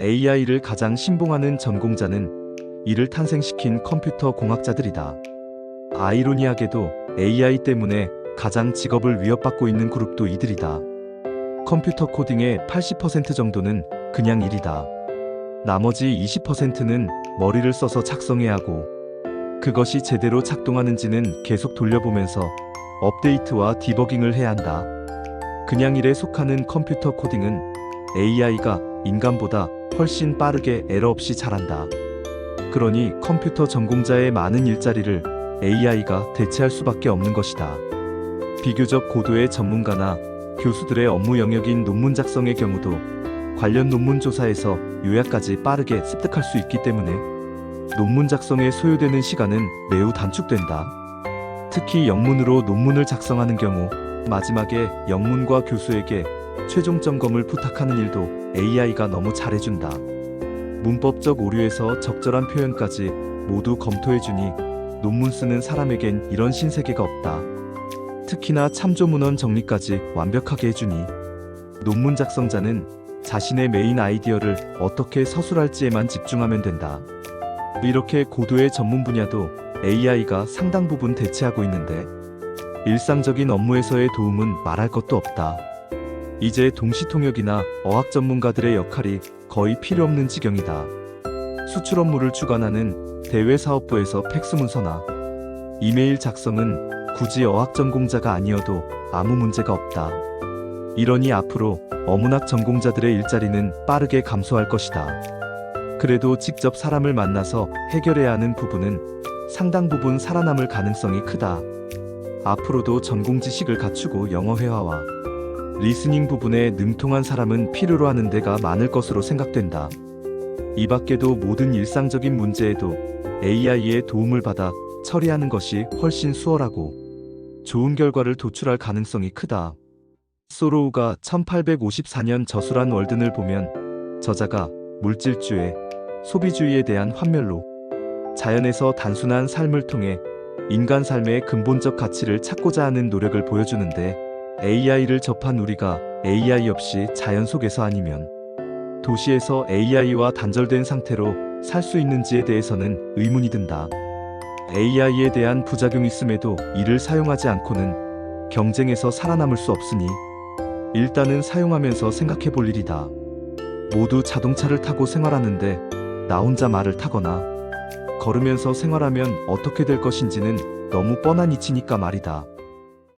AI를 가장 신봉하는 전공자는 이를 탄생시킨 컴퓨터 공학자들이다. 아이러니하게도 AI 때문에 가장 직업을 위협받고 있는 그룹도 이들이다. 컴퓨터 코딩의 80% 정도는 그냥 일이다. 나머지 20%는 머리를 써서 작성해야 하고 그것이 제대로 작동하는지는 계속 돌려보면서 업데이트와 디버깅을 해야 한다. 그냥 일에 속하는 컴퓨터 코딩은 AI가 인간보다 훨씬 빠르게 에러 없이 잘한다. 그러니 컴퓨터 전공자의 많은 일자리를 AI가 대체할 수밖에 없는 것이다. 비교적 고도의 전문가나 교수들의 업무 영역인 논문 작성의 경우도 관련 논문 조사에서 요약까지 빠르게 습득할 수 있기 때문에 논문 작성에 소요되는 시간은 매우 단축된다. 특히 영문으로 논문을 작성하는 경우 마지막에 영문과 교수에게 최종 점검을 부탁하는 일도 AI가 너무 잘해준다. 문법적 오류에서 적절한 표현까지 모두 검토해주니 논문 쓰는 사람에겐 이런 신세계가 없다. 특히나 참조문헌 정리까지 완벽하게 해주니 논문 작성자는 자신의 메인 아이디어를 어떻게 서술할지에만 집중하면 된다. 이렇게 고도의 전문 분야도 AI가 상당 부분 대체하고 있는데 일상적인 업무에서의 도움은 말할 것도 없다. 이제 동시통역이나 어학 전문가들의 역할이 거의 필요 없는 지경이다. 수출 업무를 주관하는 대외사업부에서 팩스 문서나 이메일 작성은 굳이 어학 전공자가 아니어도 아무 문제가 없다. 이러니 앞으로 어문학 전공자들의 일자리는 빠르게 감소할 것이다. 그래도 직접 사람을 만나서 해결해야 하는 부분은 상당 부분 살아남을 가능성이 크다. 앞으로도 전공 지식을 갖추고 영어 회화와 리스닝 부분에 능통한 사람은 필요로 하는 데가 많을 것으로 생각된다. 이 밖에도 모든 일상적인 문제에도 AI의 도움을 받아 처리하는 것이 훨씬 수월하고 좋은 결과를 도출할 가능성이 크다. 소로우가 1854년 저술한 월든을 보면 저자가 물질주의, 소비주의에 대한 환멸로 자연에서 단순한 삶을 통해 인간 삶의 근본적 가치를 찾고자 하는 노력을 보여주는데 AI를 접한 우리가 AI 없이 자연 속에서 아니면 도시에서 AI와 단절된 상태로 살 수 있는지에 대해서는 의문이 든다. AI에 대한 부작용이 있음에도 이를 사용하지 않고는 경쟁에서 살아남을 수 없으니 일단은 사용하면서 생각해 볼 일이다. 모두 자동차를 타고 생활하는데 나 혼자 말을 타거나 걸으면서 생활하면 어떻게 될 것인지는 너무 뻔한 이치니까 말이다.